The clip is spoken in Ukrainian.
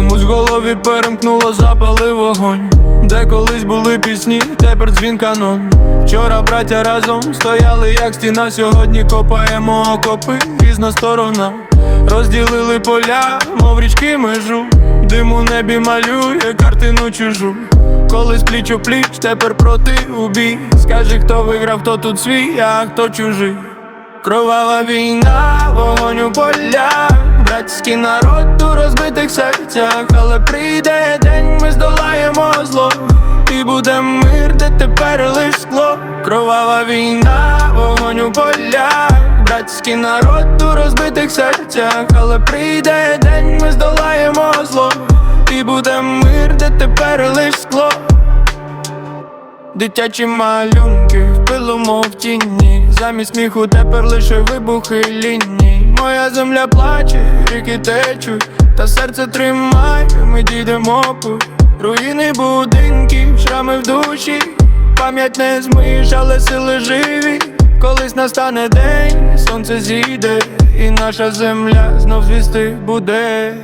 Комусь в голові перемкнуло, запалив вогонь. Де колись були пісні, тепер дзвін канон. Вчора браття разом стояли, як стіна. Сьогодні копаємо окопи, різна сторона. Розділили поля, мов річки межу. Дим у небі малює картину чужу. Колись пліч у пліч, тепер проти у бій. Скажи, хто виграв, хто тут свій, а хто чужий. Кровава війна, вогонь у полях, братський народ розбитих серцях, але прийде день, ми здолаємо зло, і буде мир, де тепер лиш скло. Кровава війна, вогонь у полях, братський народ у розбитих серцях, але прийде день, ми здолаємо зло, і буде мир, де тепер лиш скло. Дитячі малюнки в пилому в тіні. Замість сміху тепер лише вибухи ліній Моя земля плаче, ріки течуть, та серце тримає, ми дійдемо путь Руїни будинків, шрами в душі, пам'ять не змиш, але сили живі. Колись настане день, сонце зійде, і наша земля знов звісти буде.